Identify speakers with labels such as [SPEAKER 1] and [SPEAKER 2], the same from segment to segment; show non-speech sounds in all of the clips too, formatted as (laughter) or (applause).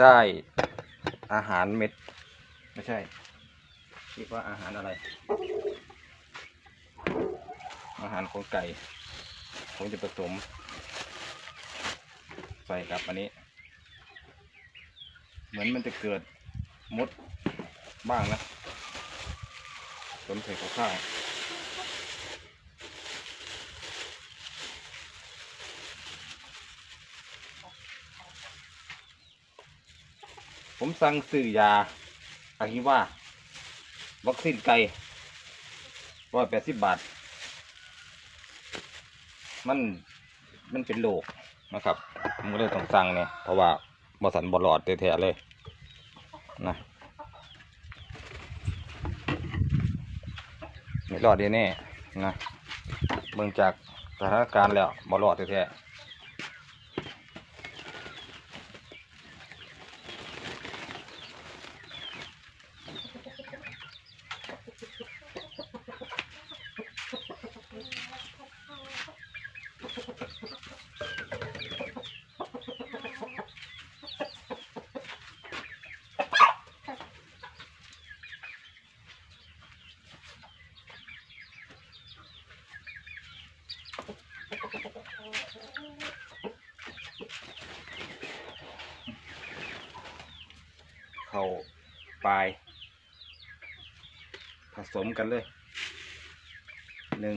[SPEAKER 1] ได้อาหารเม็ด ไม่ใช่คิดว่าอาหารอะไร อาหารของไก่ ผมจะผสม ใส่กับอันนี้ เหมือนมันจะเกิดมดบ้างนะผสมใส่กับข้าว ผมสั่งซื้อยาอาฮิว่าวัคซีนไก่ร้อยแปดสิบบาท มันมันเป็นโรคนะครับผมก็เลยต้องสั่งเนี่ยเพราะว่าบสันบหลอดแท้ๆเลยนะไม่รอดแน่ๆนะเบิ่งจากสถานการณ์แล้วบหลอดแท้ๆเข้าปลาย ผ สมกันเลยหนึ่ง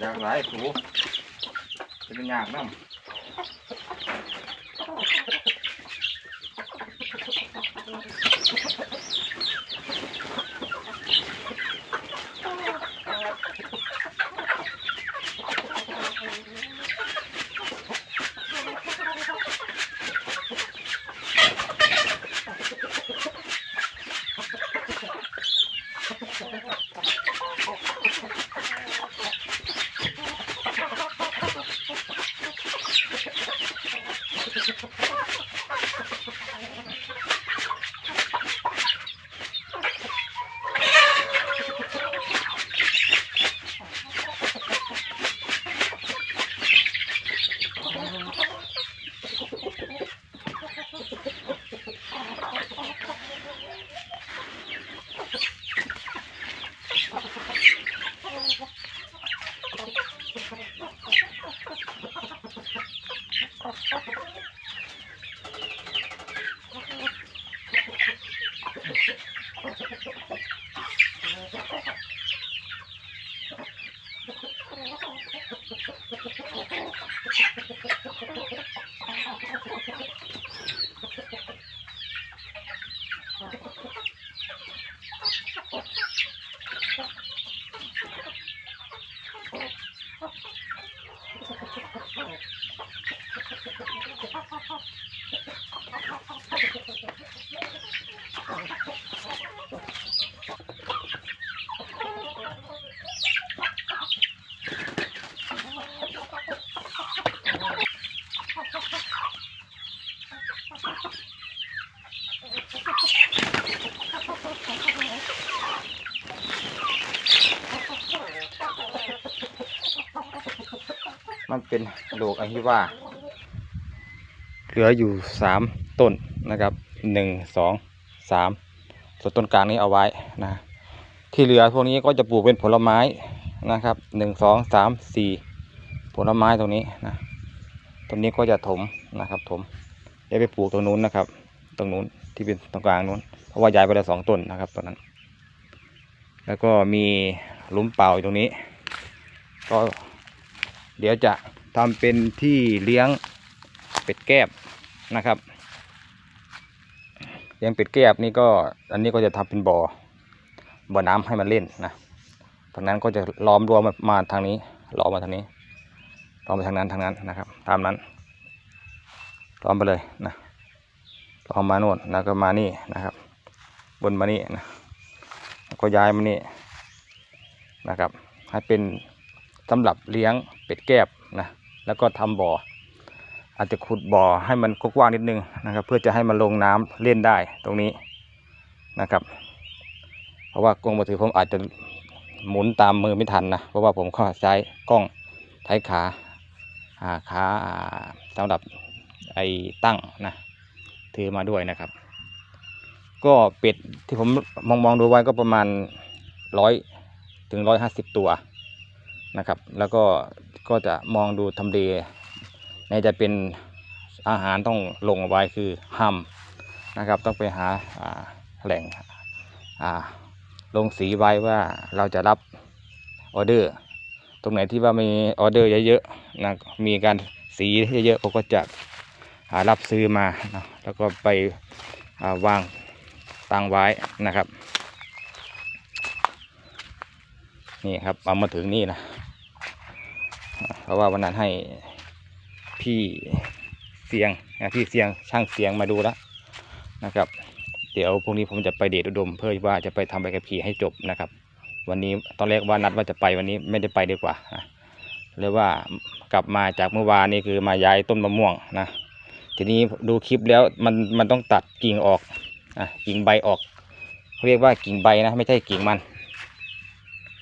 [SPEAKER 1] อยากหลายถูจะเป็นยากน้ำ เป็นโรคอหิวาเหลืออยู่สามต้นนะครับหนึ่งสองสามส่วนต้นกลางนี้เอาไว้นะที่เหลือพวกนี้ก็จะปลูกเป็นผลไม้นะครับหนึ่งสองสามสี่ผลไม้ตรงนี้นะตรงนี้ก็จะถมนะครับ ถมเดี๋ยวไปปลูกตรงนู้นนะครับ ตรงนู้นที่เป็นตรงกลางนู้นเพราะว่าย้ายไปแล้วสองต้นนะครับตอนนั้น แล้วก็มีหลุมเปล่าอยู่ตรงนี้ ก็เดี๋ยวจะ ทำเป็นที่เลี้ยงเป็ดแก้บนะครับ เลี้ยงเป็ดแก้บนี่ก็อันนี้ก็จะทำเป็นบ่อบ่อน้ำให้มันเล่นนะทางนั้นก็จะล้อมรั้วมามาทางนี้ล้อมมาทางนี้ล้อมไปทางนั้นทางนั้นนะครับ ตามนั้นล้อมไปเลยนะล้อมมาโน่นแล้วก็มานี่นะครับ บนมานี่นะก็ย้ายมานี่นะครับ ให้เป็นสำหรับเลี้ยงเป็ดแก้บนะ แล้วก็ทำบ่อ อาจจะขุดบ่อให้มันกว้างนิดนึงนะครับ เพื่อจะให้มันลงน้ำเล่นได้ตรงนี้นะครับ เพราะว่ากรงมือถือผมอาจจะหมุนตามมือไม่ทันนะเพราะว่าผมก็ใช้กล้องท้ายขาขาอ่าสำหรับไอ้ตั้งนะถือมาด้วยนะครับ ก็เป็ดที่ผมมองมองดูไว้ก็ประมาณร้อยถึงร้อยห้าสิบตัว นะครับ แล้วก็ก็จะมองดูทำเลในจะเป็นอาหารต้องลงเอาไว้คือห้ำนะครับ ต้องไปหาาแหล่งลงสีไว้ว่าเราจะรับออเดอร์ ตรงไหนที่ว่ามีออเดอร์เยอะๆนะมีการสีเยอะๆผมก็จะหารับซื้อมานะแล้วก็ไปาวางตั้งไว้นะครับ นี่ครับเอามาถึงนี่นะ เพราะว่าวันนั้นให้พี่เสียงนะพี่เสียงช่างเสียงมาดูแล้วนะครับ เดี๋ยวพรุ่งนี้ผมจะไปเดชอุดม เพื่อว่าจะไปทำใบขับขี่ให้จบนะครับ วันนี้ตอนแรกว่านัดว่าจะไปวันนี้ไม่ได้ไปดีกว่านะเลยว่ากลับมาจากเมื่อวานนี้คือมาย้ายต้นมะม่วงนะทีนี้ดูคลิปแล้วมันมันต้องตัดกิ่งออกอะกิ่งใบออกเขาเรียกว่ากิ่งใบนะ ไม่ใช่กิ่งมัน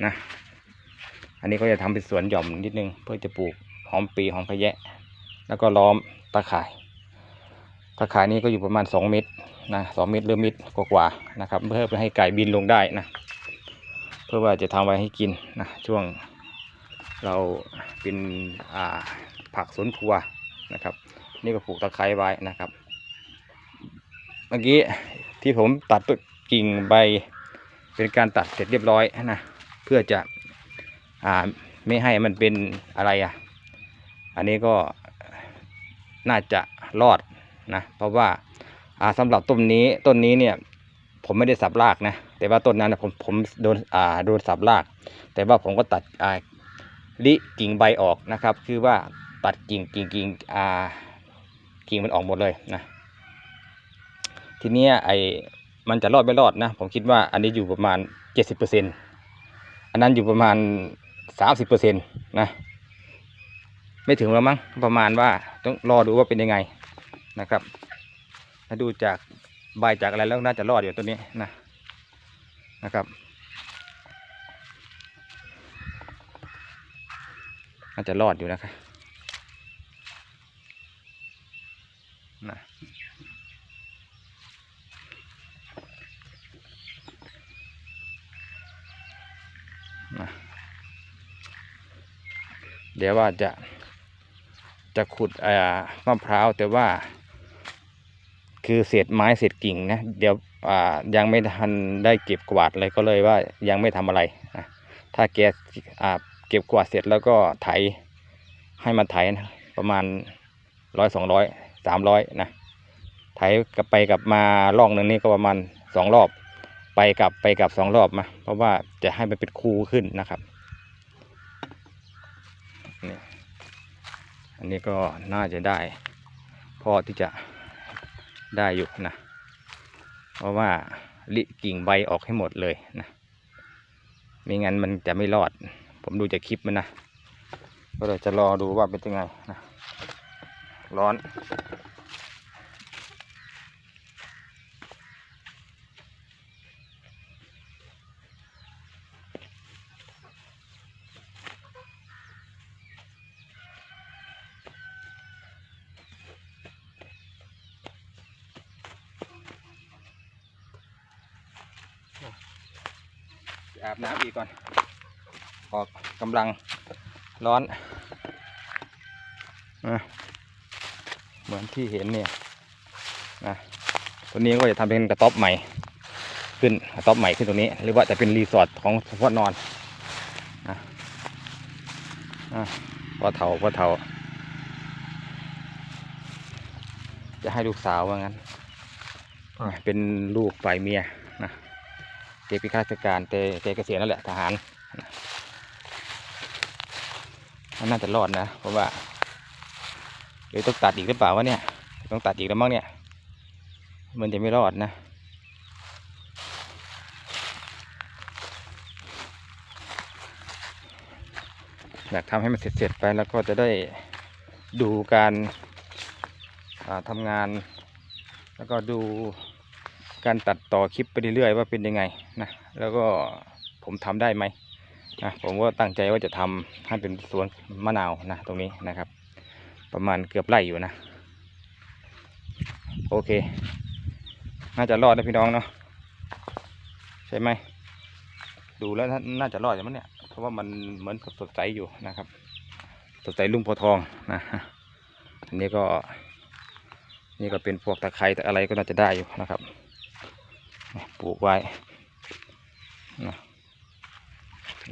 [SPEAKER 1] นะ อันนี้ก็จะทำเป็นสวนหย่อมนิดนึง เพื่อจะปลูกหอมปีหอมพะแยะ แล้วก็ล้อมตะข่ายตะข่ายนี้ก็อยู่ประมาณ 2 เมตรนะสองเมตรหรือเมตรกว่าๆนะครับ เพื่อให้ไก่บินลงได้นะเพื่อว่าจะทำไว้ให้กินนะช่วงเราเป็นผักสวนครัวนะครับ นี่ก็ปลูกตะไคร้ไว้นะครับ เมื่อกี้ที่ผมตัดต้นกิ่งใบเป็นการตัดเสร็จเรียบร้อยนะเพื่อจะ อ่าไม่ให้มันเป็นอะไรอะ อันนี้ก็น่าจะรอดนะ เพราะว่าอ่าสำหรับต้นนี้ต้นนี้เนี่ย ผมไม่ได้สับรากนะ แต่ว่าต้นนั้นผมผมโดนอ่าโดนสับราก แต่ว่าผมก็ตัดอ่าลิกิ่งใบออกนะครับ คือว่าตัดกิ่งกิ่งกิ่งอ่ากิ่งมันออกหมดเลยนะ ทีนี้ไอมันจะรอดไม่รอดนะ ผมคิดว่าอันนี้อยู่ประมาณเจ็ดสิบเปอร์เซ็นอันนั้นอยู่ประมาณ สามสิบเปอร์เซ็นต์นะ ไม่ถึงแล้วมั้งประมาณว่าต้องรอดูว่าเป็นยังไงนะครับ ถ้าดูจากใบจากอะไรแล้วน่าจะรอดอยู่ตัวนี้นะนะครับน่าจะรอดอยู่นะครับนะ เดี๋ยวว่าจะจะขุดอ่ามะพร้าวแต่ว่า คือเศษไม้เศษกิ่งนะเดี๋ยวอ่ายังไม่ทันได้เก็บกวาดเลยก็เลยว่ายังไม่ทำอะไรนะถ้าแกอ่าเก็บกวาดเสร็จแล้วก็ไถให้มันไถนะประมาณร้อยสองร้อยสามร้อยนะไถกลับไปกลับมาล่องหนึ่งนี่ก็ประมาณสองรอบ ไปกลับไปกลับสองรอบมาเพราะว่าจะให้มันเป็นคูขึ้นนะครับ นี่อันนี้ก็น่าจะได้พอที่จะได้อยู่นะ เพราะว่าลิกิ่งใบออกให้หมดเลยนะไม่งั้นมันจะไม่รอด ผมดูจากคลิปมันนะ ก็เลยจะรอดูว่าเป็นยังไงนะ ร้อน อาบน้ำอีกก่อน ออกกำลังร้อนนะเหมือนที่เห็นเนี่ยนะตัวนี้ก็จะทำเป็นกระต๊อบใหม่ ขึ้นกระต๊อบใหม่ขึ้นตรงนี้ หรือว่าจะเป็นรีสอร์ทของเฉพาะนอนนะอะพอเถาพอเถาจะให้ลูกสาวว่างั้นอะเป็นลูกฝ่ายเมีย เกเป็นข้าราชการแต่แต่เกษียณแล้วแหละทหารมันน่าจะรอดนะเพราะว่าเดี๋ยวต้องตัดอีกหรือเปล่าวะเนี่ย ต้องตัดอีกแล้วมั้งเนี่ย มันจะไม่รอดนะอยากทำให้มันเสร็จๆไปแล้วก็จะได้ดูการาทำงาน แล้วก็ดู การตัดต่อคลิปไปเรื่อยๆว่าเป็นยังไงนะแล้วก็ผมทำได้ไหมนะผมก็ตั้งใจว่าจะทำให้เป็นสวนมะนาวนะตรงนี้นะครับ ประมาณเกือบไร่อยู่นะ โอเค น่าจะรอดนะพี่น้องเนาะใช่ไหมดูแล้วน่าจะรอดอย่างมันเนี่ยเพราะว่ามันเหมือนสดใสอยู่นะครับ สดใสลุ่มพธิ์ทองนะอันนี้ก็ นี่ก็เป็นพวกตะไคร้ตะอะไรก็น่าจะได้อยู่นะครับ ปลูกไว้นะ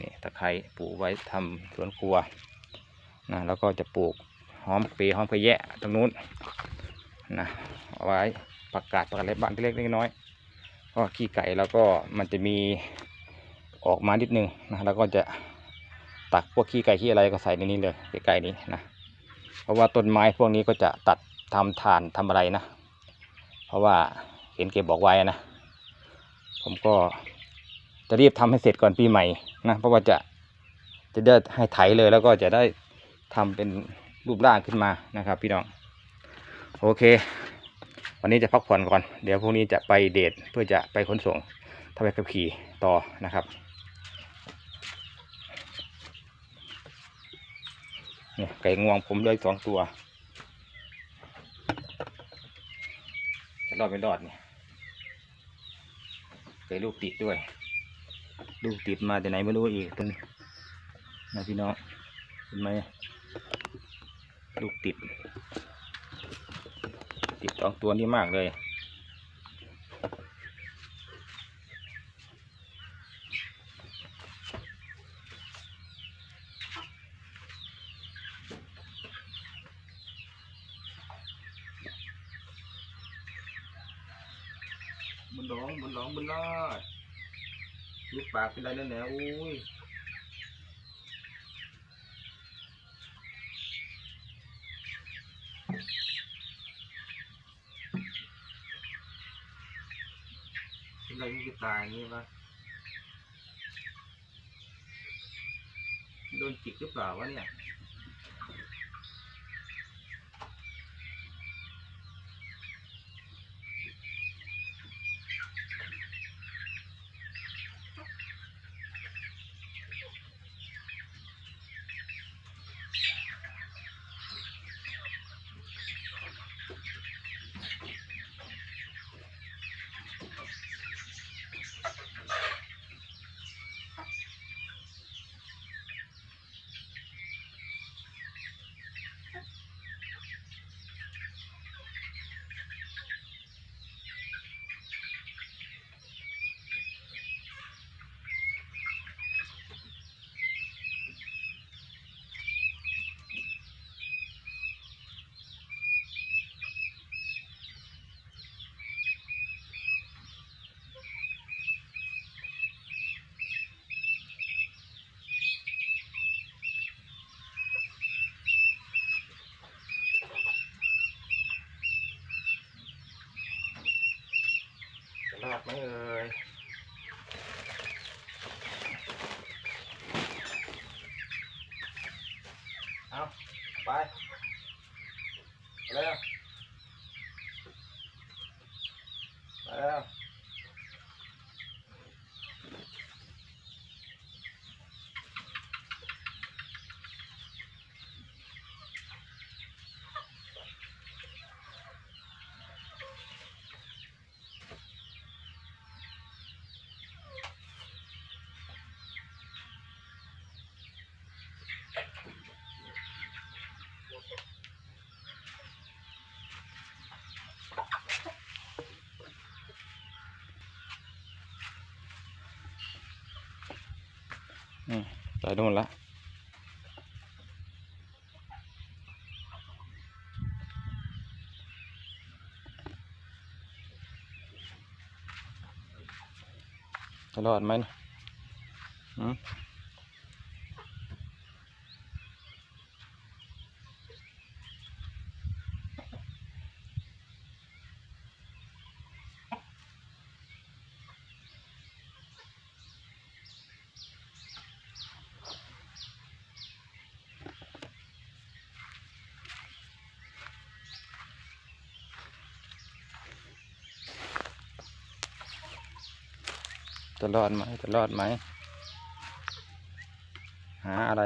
[SPEAKER 1] นี่ตะไคร้ปลูกไว้ทำสวนครัวนะแล้วก็จะปลูกหอมปีหอมกระแยะตรงนู้นนะเอาไว้ผักกาดผักอะไรบ้างเล็กๆน้อยๆก็ขี้ไก่แล้วก็มันจะมีออกมานิดนึงนะแล้วก็จะตักพวกขี้ไก่ขี้อะไรก็ใส่ในนี้เลยใกล้ๆนี้นะเพราะว่าต้นไม้พวกนี้ก็จะตัดทำฐานทำอะไรนะ เพราะว่าเห็นเก็บบอกไว้นะ ผมก็จะรีบทำให้เสร็จก่อนปีใหม่นะเพราะว่าจะจะได้ให้ไถเลยแล้วก็จะได้ทำเป็นรูปร่างขึ้นมานะครับ พี่น้องโอเค วันนี้จะพักผ่อนก่อน เดี๋ยวพรุ่งนี้จะไปเดทเพื่อจะไปขนส่งทำไปขับขี่ต่อนะครับเนี่ยไก่งวงผมเลยสองตัว จะรอดไม่รอดเนี่ย เคยลูกติดด้วย ลูกติดมาแต่ไหนไม่รู้อีกต้นนะพี่น้องเห็นไหมลูกติด ติดสองตัวนี้มากเลย บุญหลงบุญหลงบุญรอ ดลูกปากเป็นไรแล้วเนี่อุ้ยเป็นไรมันจะตายอย่างนี้วะโดนจิกหรือเปล่าวะเนี่ย จะรอดไหมเอ่ย เอา ไปไปแล้วไปแล้วอืมไป นู่นละจะรอดไหมนะอืม รอดไหมจะรอดไหม หาอะไร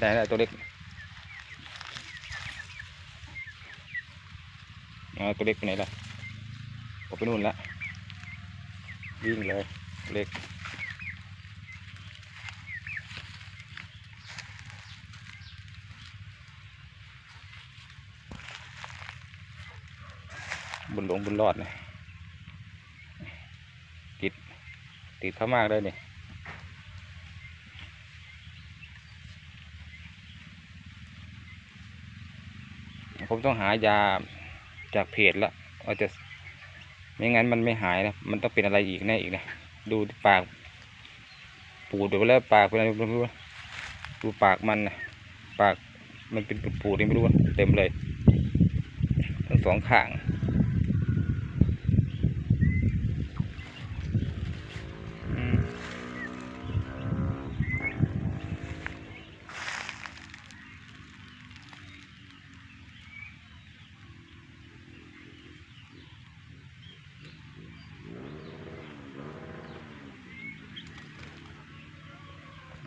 [SPEAKER 1] ไปไหนแล่ะตัวเล็กอ๋อตัวเล็กไปไหนล่ะออกไปนู่นละวิ่งเลยเล็กบุญหลงบุญรอดเลยติดติดเข้ามากเลยเนี่ย ต้องหายาจากเพจละว่าจะไม่งั้นมันไม่หายนะมันต้องเป็นอะไรอีกแน่อีกนะดูปาก ปูดไปแล้วปากเป็นอะไรไม่รู้ดูปากมันนะปากมันเป็นปูดๆนี่ไม่รู้เต็มเลยทั้งสองข้าง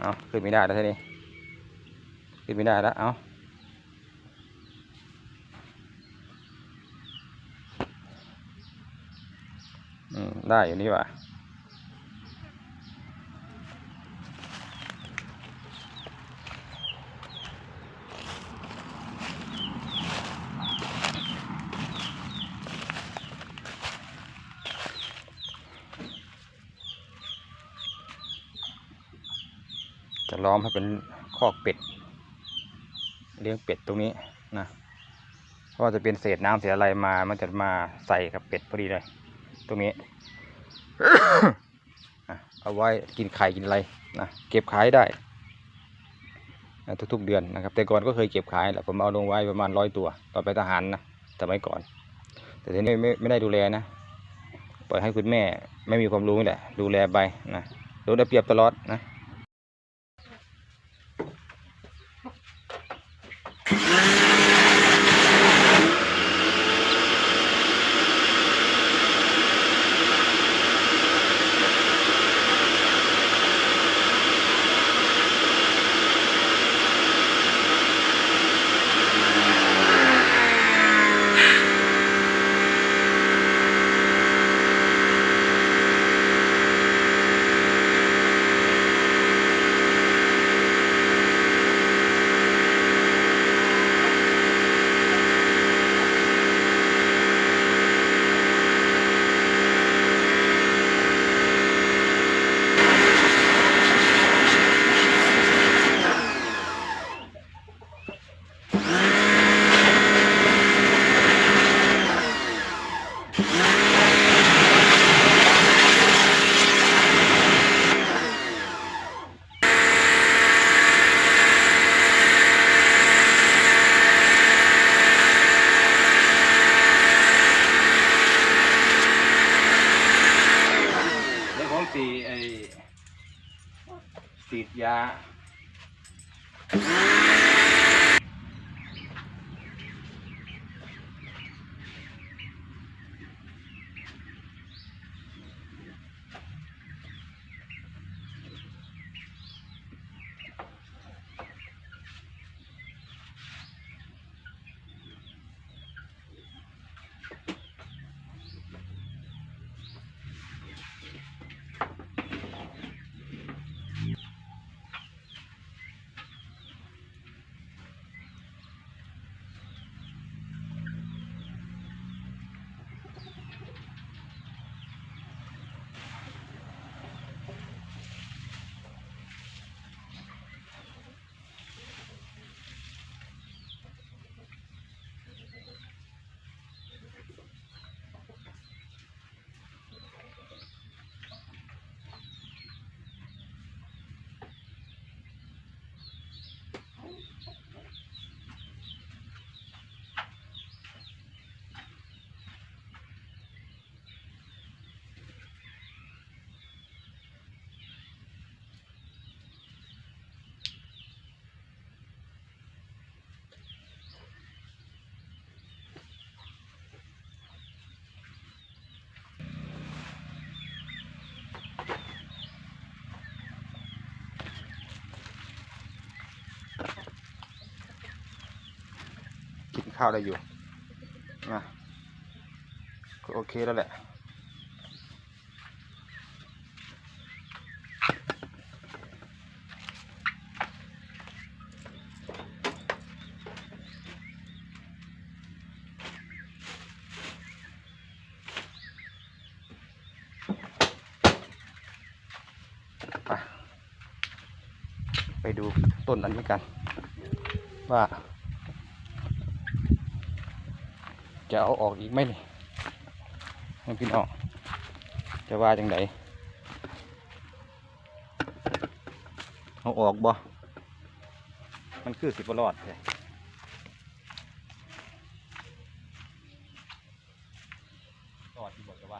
[SPEAKER 1] เอาขึ้นไม่ได้แล้วทีนี้ขึ้นไม่ได้แล้วเอาอืมได้อยู่นี่ว่ะ อมให้เป็นคอกเป็ด เลี้ยงเป็ดตรงนี้นะเพราะว่าจะเป็นเศษน้ำเศษอะไรมา มันจะมาใส่กับเป็ดพอดีเลย ตรงนี้เอาไว้กินไข่กินอะไรนะเก็บขายได้นะทุกๆเดือนนะครับ แต่ก่อนก็เคยเก็บขายแหละผมเอาลงไว้ประมาณร้อยตัว ตอนไปทหารนะสมัยก่อน แต่ทีนี้ไม่ไม่ได้ดูแลนะปล่อยให้คุณแม่ไม่มีความรู้นี่แหละดูแลไปนะโดนได้เปรียบตลอดนะ Ah! (laughs) ข้าวได้อยู่นะก็โอเคแล้วแหละไปไปดูต้นอันนี้กัน ว่า จะเอาออกอีกไหมนี่มันพี่น้องจะว่าจังไดเอาออกบ่ มันคือสิบรอดเลยรอดที่บอกจะว่า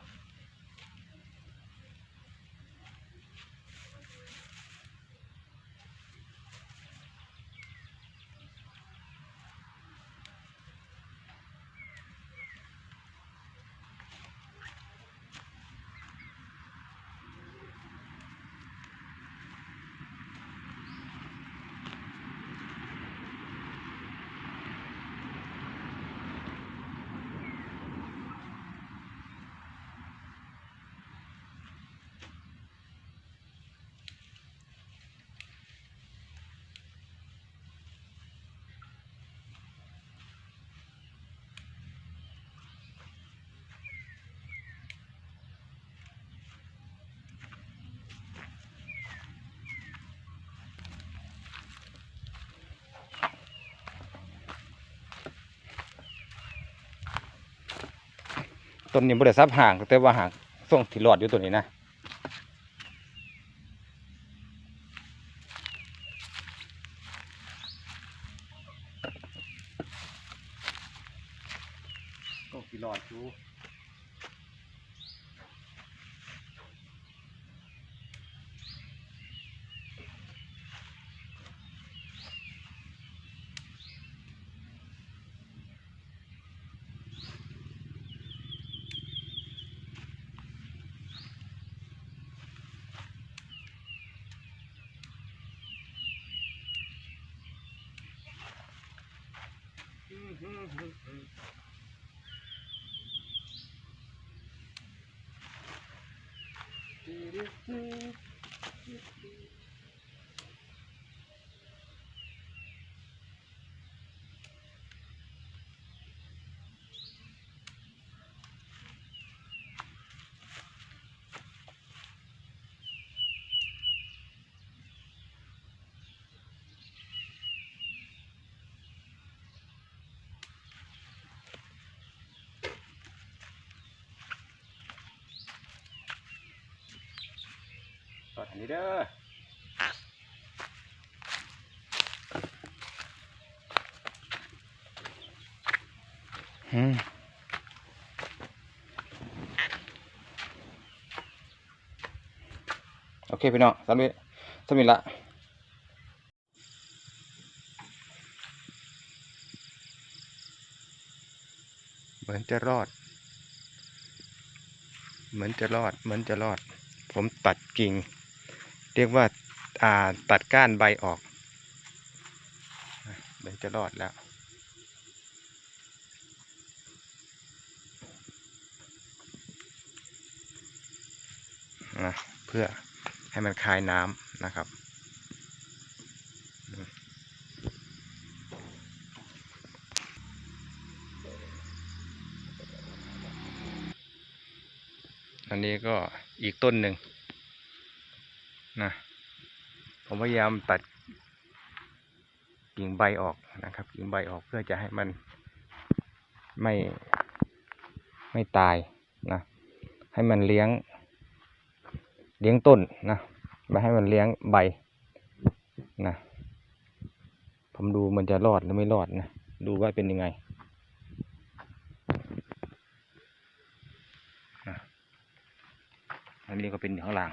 [SPEAKER 1] ต้นนี้บริษัทห่างแต่ว่าห่างส่งที่หลอดอยู่ตัวนี้นะ รอด อันนี้เด้ออืมโอเคพี่น้องสามีสามีละเหมือนจะรอด เหมือนจะรอด เหมือนจะรอด ผมตัดกิ่ง เรียกว่าาตัดก้านใบออกเหมือนจะรอดแล้วนะเพื่อให้มันคายน้ำนะครับ อันนี้ก็อีกต้นหนึ่ง นะผมพยายามตัดกิ่งใบออกนะครับ กิ่งใบออกเพื่อจะให้มันไม่ไม่ตายนะ ให้มันเลี้ยง เลี้ยงต้นนะไม่ให้มันเลี้ยงใบนะผมดูมันจะรอดหรือไม่รอดนะ ดูว่าเป็นยังไงอันนี้ก็เป็นข้างล่าง